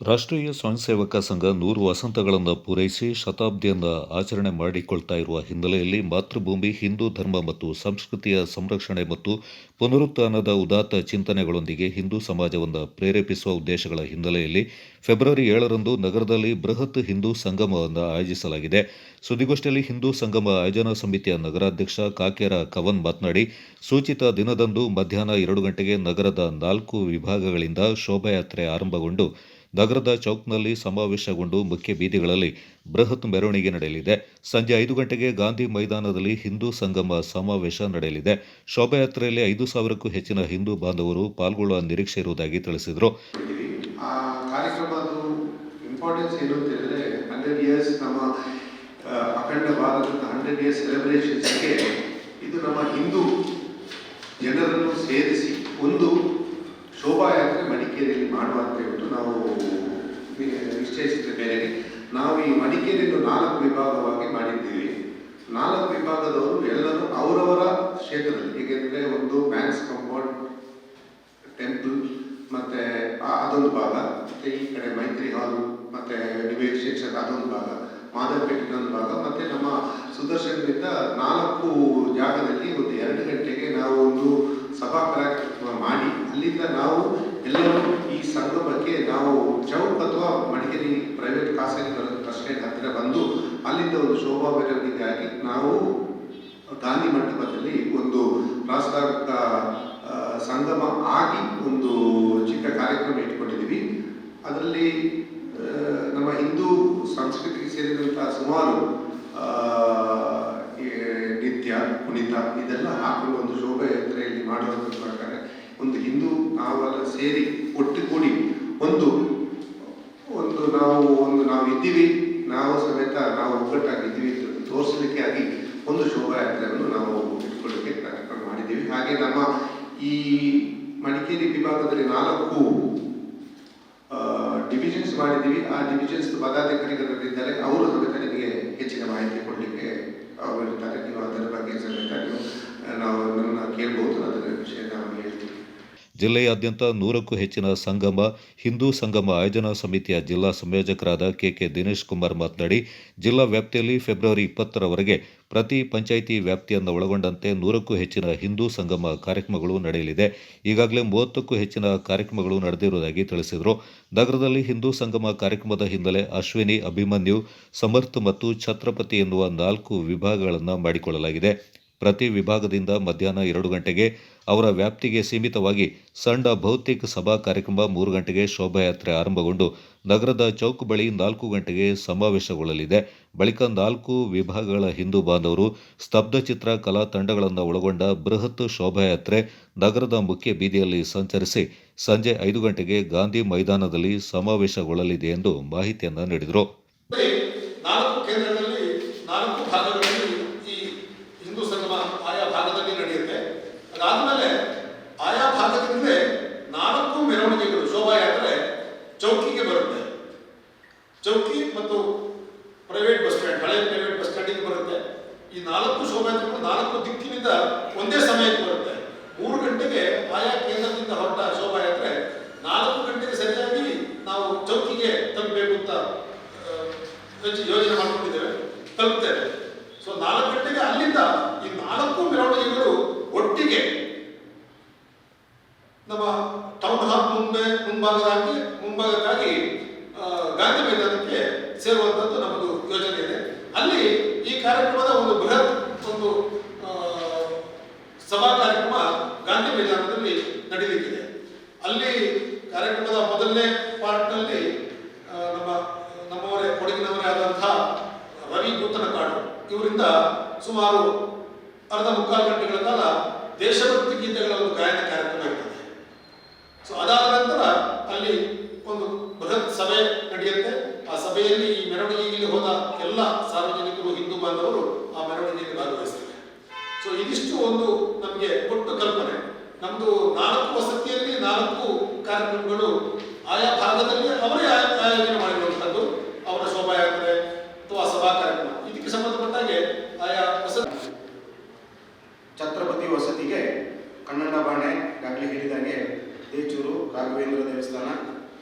ರಾಷ್ಟ್ರೀಯ ಸ್ವಯಂ ಸೇವಕ ಸಂಘ ನೂರು ವಸಂತಗಳನ್ನು ಪೂರೈಸಿ ಶತಾಬ್ದಿಯಿಂದ ಆಚರಣೆ ಮಾಡಿಕೊಳ್ತಾ ಇರುವ ಹಿನ್ನೆಲೆಯಲ್ಲಿ ಮಾತೃಭೂಮಿ ಹಿಂದೂ ಧರ್ಮ ಮತ್ತು ಸಂಸ್ಕೃತಿಯ ಸಂರಕ್ಷಣೆ ಮತ್ತು ಪುನರುತ್ಥಾನದ ಉದಾತ್ತ ಚಿಂತನೆಗಳೊಂದಿಗೆ ಹಿಂದೂ ಸಮಾಜವನ್ನು ಪ್ರೇರೇಪಿಸುವ ಉದ್ದೇಶಗಳ ಹಿನ್ನೆಲೆಯಲ್ಲಿ ಫೆಬ್ರವರಿ ಏಳರಂದು ನಗರದಲ್ಲಿ ಬೃಹತ್ ಹಿಂದೂ ಸಂಗಮವನ್ನು ಆಯೋಜಿಸಲಾಗಿದೆ. ಸುದ್ದಿಗೋಷ್ಠಿಯಲ್ಲಿ ಹಿಂದೂ ಸಂಗಮ ಆಯೋಜನಾ ಸಮಿತಿಯ ನಗರಾಧ್ಯಕ್ಷ ಕಾಕೇರ ಕವನ್ ಮಾತನಾಡಿ, ಸೂಚಿತ ದಿನದಂದು ಮಧ್ಯಾಹ್ನ ಎರಡು ಗಂಟೆಗೆ ನಗರದ ನಾಲ್ಕು ವಿಭಾಗಗಳಿಂದ ಶೋಭಾಯಾತ್ರೆ ಆರಂಭಗೊಂಡು ನಗರದ ಚೌಕ್ನಲ್ಲಿ ಸಮಾವೇಶಗೊಂಡು ಮುಖ್ಯ ಬೀದಿಗಳಲ್ಲಿ ಬೃಹತ್ ಮೆರವಣಿಗೆ ನಡೆಯಲಿದೆ. ಸಂಜೆ ಐದು ಗಂಟೆಗೆ ಗಾಂಧಿ ಮೈದಾನದಲ್ಲಿ ಹಿಂದೂ ಸಂಗಮ ಸಮಾವೇಶ ನಡೆಯಲಿದೆ. ಶೋಭಾಯಾತ್ರೆಯಲ್ಲಿ ಐದು ಸಾವಿರಕ್ಕೂ ಹೆಚ್ಚಿನ ಹಿಂದೂ ಬಾಂಧವರು ಪಾಲ್ಗೊಳ್ಳುವ ನಿರೀಕ್ಷೆ ಇರುವುದಾಗಿ ತಿಳಿಸಿದರು. ಅಖಂಡ ಭಾರತದ ಹಂಡ್ರೆಡ್ ಇಯರ್ಸ್ ಸೆಲೆಬ್ರೇಷನ್ಸ್ಗೆ ಇದು ನಮ್ಮ ಹಿಂದೂ ಜನರನ್ನು ಸೇರಿಸಿ ಒಂದು ಶೋಭಾಯಾತ್ರೆ ಮಡಿಕೇರಿಯಲ್ಲಿ ಮಾಡುವ ಅಂತ ಹೇಳ್ಬಿಟ್ಟು ನಾವು ನಿಶ್ಚಯಿಸಿದ ಮೇಲೆ ನಾವು ಈ ಮಡಿಕೇರಿಯನ್ನು ನಾಲ್ಕು ವಿಭಾಗವಾಗಿ ಮಾಡಿದ್ದೀವಿ. ನಾಲ್ಕು ವಿಭಾಗದವರು ಎಲ್ಲರೂ ಅವರವರ ಕ್ಷೇತ್ರದಲ್ಲಿ, ಹೇಗೆಂದರೆ ಒಂದು ಮ್ಯಾನ್ಸ್ ಕಂಪೌಂಡ್ ಟೆಂಪಲ್, ಮತ್ತೆ ಅದೊಂದು ಭಾಗ, ಮತ್ತೆ ಈ ಕಡೆ ಮೈತ್ರಿ ಹಾಲ್, ಮತ್ತೆ ಡಿಬೇಟ್ ಶಿಕ್ಷಕ ಅದೊಂದು ಭಾಗ ಮಾಧವಪೇಟೆ ಇನ್ನೊಂದು ಭಾಗ, ಮತ್ತೆ ನಮ್ಮ ಸುದರ್ಶನದಿಂದ ನಾಲ್ಕು ಜಾಗದಲ್ಲಿ ಒಂದು ಎರಡು ಗಂಟೆಗೆ ನಾವು ಒಂದು ಸಭಾ ಕಾರ್ಯಕ್ರಮ ಮಾಡಿ, ಅಲ್ಲಿಂದ ನಾವು ಎಲ್ಲರೂ ಈ ಸಂಗಮಕ್ಕೆ ನಾವು ಚೌಕ್ ಅಥವಾ ಮಡಿಕೇರಿ ಪ್ರೈವೇಟ್ ಖಾಸಗಿ ಟ್ರಸ್ಟೇಟ್ ಹತ್ತಿರ ಬಂದು ಅಲ್ಲಿಂದ ಒಂದು ಶೋಭಾ ಮೆರವಣಿಗೆಯಾಗಿ ನಾವು ಗಾಂಧಿ ಮಂಟಪದಲ್ಲಿ ಒಂದು ರಾಷ್ಟ್ರಾಂಗ ಸಂಗಮ ಆಗಿ ಒಂದು ಚಿಕ್ಕ ಕಾರ್ಯಕ್ರಮ ಇಟ್ಕೊಂಡಿದ್ದೀವಿ. ಅದರಲ್ಲಿ ನಮ್ಮ ಹಿಂದೂ ಸಂಸ್ಕೃತಿಗೆ ಸೇರಿದಂಥ ಸುಮಾರು ನಿತ್ಯ ಕುಣಿತ ಇದೆಲ್ಲ ಹಾಕೊಂಡು ಒಂದು ಶೋಭಾಯಾತ್ರೆಯಲ್ಲಿ ಮಾಡುವಂಥ ಪ್ರಕಾರ ಒಂದು ಹಿಂದೂ ನಾವೆಲ್ಲ ಸೇರಿ ಒಟ್ಟುಗೂಡಿ ಒಂದು ಒಂದು ನಾವು ಒಂದು ನಾವು ಇದ್ದೀವಿ, ನಾವು ಸಮೇತ ನಾವು ಒಗ್ಗಟ್ಟಾಗಿದ್ದೀವಿ ತೋರಿಸಲಿಕ್ಕೆ ಆಗಿ ಒಂದು ಶೋಭಾಯಾತ್ರೆಯನ್ನು ನಾವು ಇಟ್ಕೊಳ್ಳಿಕ್ಕೆ ಕಾರ್ಯಕ್ರಮ ಮಾಡಿದ್ದೀವಿ. ಹಾಗೆ ನಮ್ಮ ಈ ಮಡಿಕೇರಿ ವಿಭಾಗದಲ್ಲಿ ನಾಲ್ಕು ಡಿವಿಷನ್ಸ್ ಮಾಡಿದ್ದೀವಿ. ಆ ಡಿವಿಷನ್ಸ್ ಪದಾಧಿಕಾರಿಗಳಿದ್ದಾರೆ ಅವರು ಸಮೇತ ನಿಮಗೆ ಹೆಚ್ಚಿನ ಮಾಹಿತಿ ಕೊಡಲಿಕ್ಕೆ ಅವರು ಇರ್ತಾರೆ ನೀವು ಅದರ ಬಗ್ಗೆ ಸಮೇತ ನೀವು ನಾವು ಜಿಲ್ಲೆಯಾದ್ಯಂತ ನೂರಕ್ಕೂ ಹೆಚ್ಚಿನ ಸಂಗಮ, ಹಿಂದೂ ಸಂಗಮ ಆಯೋಜನಾ ಸಮಿತಿಯ ಜಿಲ್ಲಾ ಸಂಯೋಜಕರಾದ ಕೆಕೆ ದಿನೇಶ್ ಕುಮಾರ್ ಮಾತನಾಡಿ, ಜಿಲ್ಲಾ ವ್ಯಾಪ್ತಿಯಲ್ಲಿ ಫೆಬ್ರವರಿ ಇಪ್ಪತ್ತರವರೆಗೆ ಪ್ರತಿ ಪಂಚಾಯಿತಿ ವ್ಯಾಪ್ತಿಯನ್ನು ಒಳಗೊಂಡಂತೆ ನೂರಕ್ಕೂ ಹೆಚ್ಚಿನ ಹಿಂದೂ ಸಂಗಮ ಕಾರ್ಯಕ್ರಮಗಳು ನಡೆಯಲಿದೆ. ಈಗಾಗಲೇ ಮೂವತ್ತಕ್ಕೂ ಹೆಚ್ಚಿನ ಕಾರ್ಯಕ್ರಮಗಳು ನಡೆದಿರುವುದಾಗಿ ತಿಳಿಸಿದರು. ನಗರದಲ್ಲಿ ಹಿಂದೂ ಸಂಗಮ ಕಾರ್ಯಕ್ರಮದ ಹಿನ್ನೆಲೆ ಅಶ್ವಿನಿ, ಅಭಿಮನ್ಯು, ಸಮರ್ಥ ಮತ್ತು ಛತ್ರಪತಿ ಎನ್ನುವ ನಾಲ್ಕು ವಿಭಾಗಗಳನ್ನು ಮಾಡಿಕೊಳ್ಳಲಾಗಿದೆ. ಪ್ರತಿ ವಿಭಾಗದಿಂದ ಮಧ್ಯಾಹ್ನ ಎರಡು ಗಂಟೆಗೆ ಅವರ ವ್ಯಾಪ್ತಿಗೆ ಸೀಮಿತವಾಗಿ ಸಣ್ಣ ಭೌತಿಕ ಸಭಾ ಕಾರ್ಯಕ್ರಮ ಮೂರು ಗಂಟೆಗೆ ಶೋಭಾಯಾತ್ರೆ ಆರಂಭಗೊಂಡು ನಗರದ ಚೌಕ್ ಬಳಿ ನಾಲ್ಕು ಗಂಟೆಗೆ ಸಮಾವೇಶಗೊಳ್ಳಲಿದೆ. ಬಳಿಕ ನಾಲ್ಕು ವಿಭಾಗಗಳ ಹಿಂದೂ ಬಾಂಧವರು ಸ್ತಬ್ಧಚಿತ್ರ ಕಲಾ ತಂಡಗಳನ್ನು ಒಳಗೊಂಡ ಬೃಹತ್ ಶೋಭಾಯಾತ್ರೆ ನಗರದ ಮುಖ್ಯ ಬೀದಿಯಲ್ಲಿ ಸಂಚರಿಸಿ ಸಂಜೆ ಐದು ಗಂಟೆಗೆ ಗಾಂಧಿ ಮೈದಾನದಲ್ಲಿ ಸಮಾವೇಶಗೊಳ್ಳಲಿದೆ ಎಂದು ಮಾಹಿತಿಯನ್ನು ನೀಡಿದರು ಇಲ್ಲಿ ನಾಲ್ಕು ಕೇಂದ್ರಗಳಲ್ಲಿ ನಾಲ್ಕು ಭಾಗಗಳಲ್ಲಿ ಈ ಹಿಂದೂ ಸಂಗಮ ಆಯಾ ಭಾಗದಲ್ಲಿ ನಡೆಯುತ್ತೆ ಅದಾದ್ಮೇಲೆ ಆಯಾ ಭಾಗದಿಂದ ನಾಲ್ಕು ಮೆರವಣಿಗೆಗಳು ಶೋಭಾಯಾತ್ರೆ ಚೌಕಿಗೆ ಬರುತ್ತೆ. ಚೌಕಿ ಮತ್ತು ಪ್ರೈವೇಟ್ ಬಸ್ ಸ್ಟ್ಯಾಂಡ್ ಹಳೆ ಪ್ರೈವೇಟ್ ಬಸ್ ಸ್ಟ್ಯಾಂಡಿಗೆ ಬರುತ್ತೆ. ಈ ನಾಲ್ಕು ಶೋಭಾಯಾತ್ರೆಗಳು ನಾಲ್ಕು ದಿಕ್ಕಿನಿಂದ ಒಂದೇ ಸಮಯಕ್ಕೆ ಬರುತ್ತೆ. ಮೂರು ಗಂಟೆಗೆ ಆಯಾ ಕೇಂದ್ರದಿಂದ ಹೊರಟ ಶೋಭಾಯಾತ್ರೆ ನಾಲ್ಕು ಗಂಟೆಗೆ ಸರಿಯಾಗಿ ನಾವು ಚೌಕಿಗೆ ತಲುಪಬೇಕು ಅಂತ ಯೋಜನೆ ಮಾಡ್ಕೊಂಡಿದ್ದೇವೆ, ತಲುಪ್ತೇವೆ. ಸೊ ನಾಲ್ಕು ಗಂಟೆಗೆ ಅಲ್ಲಿಂದ ಈ ನಾಲ್ಕು ಮೆರವಣಿಗೆಗಳು ಒಟ್ಟಿಗೆ ನಮ್ಮ ಟೌನ್ ಹಾಲ್ ಮುಂದೆ ಮುಂಭಾಗದಾಗಿ ಮುಂಭಾಗಕ್ಕಾಗಿ ಆ, ಗಾಂಧಿ ಮೈದಾನಕ್ಕೆ ಸೇರುವಂಥದ್ದು ನಮ್ಮದು ಯೋಜನೆ ಇದೆ. ಅಲ್ಲಿ ಈ ಕಾರ್ಯಕ್ರಮದ ಒಂದು ಬೃಹತ್ ಒಂದು ಸಭಾ ಕಾರ್ಯಕ್ರಮ ಗಾಂಧಿ ಮೈದಾನದಲ್ಲಿ ನಡೀಲಿಕ್ಕಿದೆ. ಅಲ್ಲಿ ಕಾರ್ಯಕ್ರಮದ ಮೊದಲನೇ ಪಾರ್ಟ್ನಲ್ಲಿ ನಮ್ಮ, ನಮ್ಮವರೇ, ಕೊಡಗಿನವರೇ ಆದಂತಹ ರವಿ ಕಾಡು ಇವರಿಂದ ಸುಮಾರು ಅರ್ಧ ಮುಕ್ಕಾಲು ಗಂಟೆಗಳ ಕಾಲ ದೇಶಭಕ್ತಿ ಗೀತೆಗಳ ಒಂದು ಗಾಯನ ಕಾರ್ಯಕ್ರಮ ಇರ್ತದೆ. ಸೊ ಅದಾದ ನಂತರ ಅಲ್ಲಿ ಒಂದು ಬೃಹತ್ ಸಭೆ ನಡೆಯುತ್ತೆ. ಸಭೆಯಲ್ಲಿ ಈ ಮೆರವಣಿಗೆಯಲ್ಲಿ ಹೋದ ಎಲ್ಲ ಸಾರ್ವಜನಿಕರು, ಹಿಂದೂ ಬಾಂಧವರು ಆ ಮೆರವಣಿಗೆಯಲ್ಲಿ ಭಾಗವಹಿಸಿದ್ದಾರೆ. ಸೊ ಇದಿಷ್ಟು ಒಂದು ನಮಗೆ ಒಟ್ಟು ಕಲ್ಪನೆ. ನಮ್ದು ನಾಲ್ಕು ವಸತಿಯಲ್ಲಿ ನಾಲ್ಕು ಕಾರ್ಯಕ್ರಮಗಳು ಆಯಾ ಭಾಗದಲ್ಲಿ ಅವರೇ ಆಯ- ಆಯೋಜನೆ ಮಾಡಿರುವಂಥದ್ದು. ಅವರ ಶೋಭಾಯಾತ್ರೆ ಅಥವಾ ಸಭಾ ಕಾರ್ಯಕ್ರಮ. ಇದಕ್ಕೆ ಸಂಬಂಧಪಟ್ಟಾಗೆ ಆಯಾ ವಸತಿ ಛತ್ರಪತಿ ವಸತಿಗೆ ಕನ್ನಡ ಬಾಣೆ ಈಗಾಗಲೇ ಹೇಳಿದಾಗೆ ದೇಚೂರು ರಾಘವೇಂದ್ರ ದೇವಸ್ಥಾನ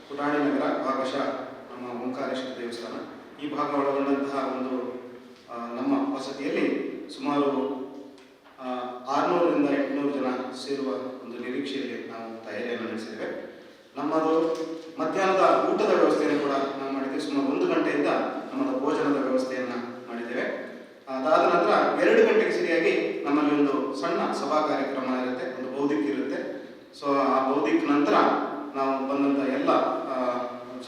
ಪುಟಾಣಿ ನಗರ ಭಾಗಶಃ ನಮ್ಮ ಓಂಕಾರೇಶ್ವರ ದೇವಸ್ಥಾನ, ಈ ಭಾಗ ಒಳಗೊಂಡಂತಹ ಒಂದು ನಮ್ಮ ವಸತಿಯಲ್ಲಿ ಸುಮಾರು ಆರುನೂರರಿಂದ ಎಂಟುನೂರು ಜನ ಸೇರುವ ಒಂದು ನಿರೀಕ್ಷೆಯಲ್ಲಿ ನಾವು ತಯಾರಿಯನ್ನು ನಡೆಸಿದ್ದೇವೆ. ನಮ್ಮದು ಮಧ್ಯಾಹ್ನದ ಊಟದ ವ್ಯವಸ್ಥೆಯನ್ನು ಕೂಡ ನಾವು ಮಾಡಿದ್ದೇವೆ. ಸುಮಾರು ಒಂದು ಗಂಟೆಯಿಂದ ನಮ್ಮದು ಭೋಜನದ ವ್ಯವಸ್ಥೆಯನ್ನು ಮಾಡಿದ್ದೇವೆ. ಅದಾದ ನಂತರ ಎರಡು ಗಂಟೆಗೆ ಸರಿಯಾಗಿ ನಮ್ಮಲ್ಲಿ ಒಂದು ಸಣ್ಣ ಸಭಾ ಕಾರ್ಯಕ್ರಮ ಇರುತ್ತೆ, ಒಂದು ಬೌದ್ಧಿಕ ಇರುತ್ತೆ. ಸೊ ಆ ಬೌದ್ಧಿಕ ನಂತರ ನಾವು ಬಂದಂಥ ಎಲ್ಲ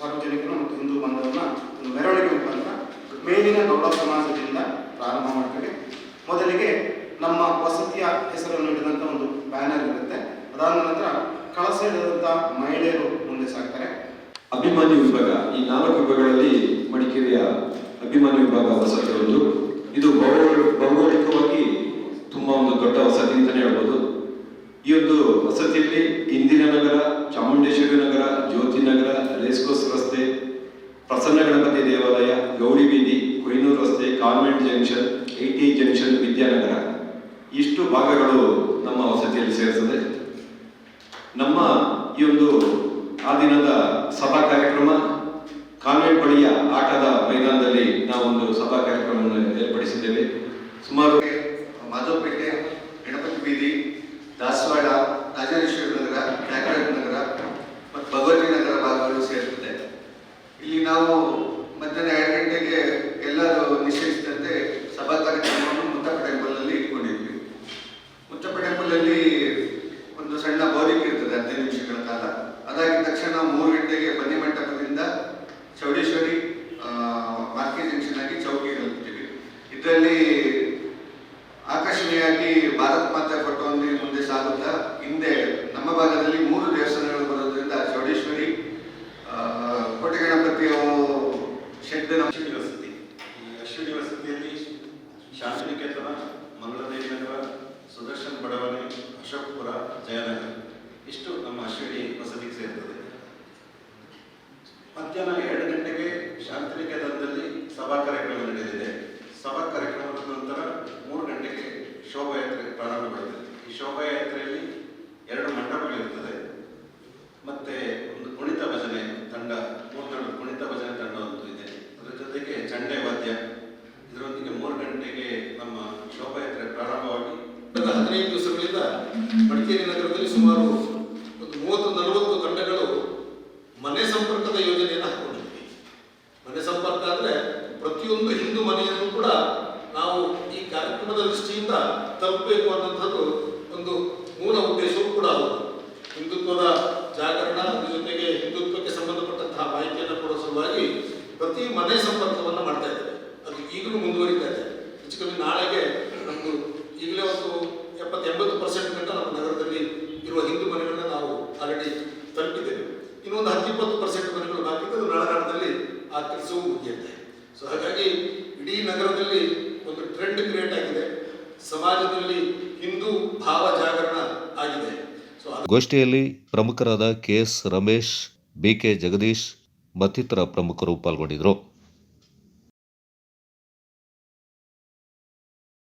ಸಾರ್ವಜನಿಕರು ಮತ್ತು ಹಿಂದೂ ಬಂಧವನ್ನ ಒಂದು ಮೆರವಣಿಗೆ ಮುಖಾಂತರ ಮೇಲಿನ ಗೌಡ ಸಮಾಜದಿಂದ ಪ್ರಾರಂಭ ಮಾಡ್ತೇವೆ. ಮೊದಲಿಗೆ ನಮ್ಮ ವಸತಿಯ ಹೆಸರನ್ನು ಹಿಡಿದಂಥ ಒಂದು ಬ್ಯಾನರ್ ಇರುತ್ತೆ. ಅದಾದ ನಂತರ ಕಳಸ ಹಿಡಿದಂಥ ಮಹಿಳೆಯರು ಮುಂದೆ ಸಾಕ್ತಾರೆ ಅಭಿಮಾನಿ ವಿಭಾಗ, ಈ ನಾಲ್ಕು ವಿಭಾಗಗಳಲ್ಲಿ ಮಡಿಕೇರಿಯ ಅಭಿಮಾನಿ ವಿಭಾಗ ವಸತಿ ಒಂದು. ಇದು ಭೌಗೋಳ- ಭೌಗೋಳಿಕವಾಗಿ ತುಂಬಾ ಒಂದು ದೊಡ್ಡ ವಸತಿ ಅಂತಲೇ ಹೇಳ್ಬೋದು. ಈ ಒಂದು ವಸತಿಯಲ್ಲಿ ಇಂದಿನ ನಗರ ಚಾಮುಂಡೇಶ್ವರಿ ನಗರ ಜ್ಯೋತಿ ನಗರ ರೇಸ್ಕೋಸ್ ರಸ್ತೆ ಪ್ರಸನ್ನ ಗಣಪತಿ ದೇವಾಲಯ, ಗೌರಿ ಬೀದಿ, ಕೊಯ್ನೂರು ರಸ್ತೆ, convent junction, IT junction, Vidyanagar. ಇಷ್ಟು ಭಾಗಗಳು ನಮ್ಮ ವಸತಿಯಲ್ಲಿ ಸೇರಿಸುತ್ತದೆ ನಮ್ಮ ಈ ಒಂದು ಆ ದಿನದ ಸಭಾ ಕಾರ್ಯಕ್ರಮ, ಕಾನ್ವೆಂಟ್ ಬಳಿಯ ಆಟದ ಮೈದಾನದಲ್ಲಿ ನಾವೊಂದು ಸಭಾ ಕಾರ್ಯಕ್ರಮವನ್ನು ಏರ್ಪಡಿಸಿದ್ದೇವೆ. ಸುಮಾರು ಮಾಧವಪೇಟೆ ಗಣಪತಿ ಬೀದಿ ದಾಸವಾಡ ರಾಜರಾಜೇಶ್ವರಿ ನಗರ ತ್ಯಾಗರಾಜ ನಗರ ಮತ್ತು ಭಗವತಿ ನಗರ ಭಾಗಗಳು ಸೇರ್ತದೆ ಇಲ್ಲಿ ನಾವು ಮಧ್ಯಾಹ್ನ ಎರಡು ಗಂಟೆಗೆ ಎಲ್ಲರೂ ನಿಶ್ಚಯಿಸಿದಂತೆ ಸಭಾ ಕಾರ್ಯಕ್ರಮವನ್ನು ಮುತ್ತಪ್ಪ ಟೆಂಪಲ್ನಲ್ಲಿ ಇಟ್ಕೊಂಡಿದ್ವಿ ಮುತ್ತಪ್ಪ ಟೆಂಪಲಲ್ಲಿ ಒಂದು ಸಣ್ಣ ಬೋಧಿಕೆ ಇರ್ತದೆ ಹದಿನೈದು ನಿಮಿಷಗಳ ಕಾಲ ಅದಾಗಿದ ತಕ್ಷಣ ಮೂರು ಗಂಟೆಗೆ ಬನ್ನಿ ಮಂಟಪದಿಂದ ಚೌಡೇಶ್ವರಿ ಮಾರ್ಕೆಟ್ ಜಂಕ್ಷನ್ ಆಗಿ ಚೌಕಿಗೆ ಹೋಗ್ತೀವಿ ಇದರಲ್ಲಿ ಆಕರ್ಷಣೀಯವಾಗಿ ಭಾರತ್ ಮಾತಾ ಫೋಟೋ ಒಂದು ಮುಂದೆ ಸಾಗುತ್ತಾ ಹಿಂದೆ ನಮ್ಮ ಭಾಗದಲ್ಲಿ ಮೂರು ದೇವಸ್ಥಾನಗಳು ಬರೋದ್ರಿಂದ ಚೌಡೇಶ್ವರಿ ಆ, ಕೋಟೆ ಗಣಪತಿ ಶೆಡ್ ಅಶ್ವಿನಿ ವಸತಿ ಈ ಅಶ್ವಿನಿ ವಸತಿಯಲ್ಲಿ ಶಾಂತಿನಿಕೇತನ ಮಂಗಳದೇವಿ ನಗರ ಸುದರ್ಶನ್ ಬಡಾವಣೆ ಅಶೋಕ್ಪುರ ಜಯನಗರ ಇಷ್ಟು ನಮ್ಮ ಅಶ್ವಿನಿ ವಸತಿಗೆ ಸೇರ್ತದೆ ಮಧ್ಯಾಹ್ನ ಎರಡು ಗಂಟೆಗೆ ಶಾಂತಿನಿಕೇತನದಲ್ಲಿ ಸಭಾ ಕಾರ್ಯಕ್ರಮ ನಡೆದಿದೆ. ಸಭಾ ಕಾರ್ಯಕ್ರಮದ ನಂತರ ಮೂರು ಗಂಟೆಗೆ ಶೋಭಾಯಾತ್ರೆ ಪ್ರಾರಂಭಗೊಳ್ಳುತ್ತದೆ ಈ ಶೋಭಾಯಾತ್ರೆಯಲ್ಲಿ ಎರಡು ಮಂಟಪಗಳಿರ್ತದೆ ಮತ್ತೆ ಒಂದು ಕುಣಿತ ಭಜನೆ ತಂಡ ಮೂರು ತಂಡ ಕುಣಿತ ಭಜನೆ ತಂಡ ಒಂದು ಇದೆ ಅದರ ಜೊತೆಗೆ ಚಂಡೆ ವಾದ್ಯ ಇದರೊಂದಿಗೆ ಮೂರು ಗಂಟೆಗೆ ನಮ್ಮ ಶೋಭಾಯಾತ್ರೆ ಪ್ರಾರಂಭವಾಗಿ ಕಳೆದ ಹದಿನೈದು ದಿವಸಗಳಿಂದ ಮಡಿಕೇರಿ ನಗರದಲ್ಲಿ ಸುಮಾರು ಒಂದು ಮೂವತ್ತು ನಲವತ್ತು ತಂಡಗಳು ಮನೆ ಸಂಪರ್ಕದ ಯೋಜನೆಯನ್ನು ಹಾಕೊಂಡಿದ್ವಿ ಮನೆ ಸಂಪರ್ಕ ಅಂದ್ರೆ ಪ್ರತಿಯೊಂದು ಹಿಂದೂ ಮನೆಯನ್ನು ಕೂಡ ನಾವು ಈ ಕಾರ್ಯಕ್ರಮದ ದೃಷ್ಟಿಯಿಂದ ತಲುಪಬೇಕು ಅನ್ನೋಂಥದ್ದು ಗೋಷ್ಠಿಯಲ್ಲಿ ಪ್ರಮುಖರಾದ ಕೆಎಸ್ ರಮೇಶ್ ಬಿಕೆ ಜಗದೀಶ್ ಮತ್ತಿತರ ಪ್ರಮುಖರು ಪಾಲ್ಗೊಂಡಿದ್ದರು.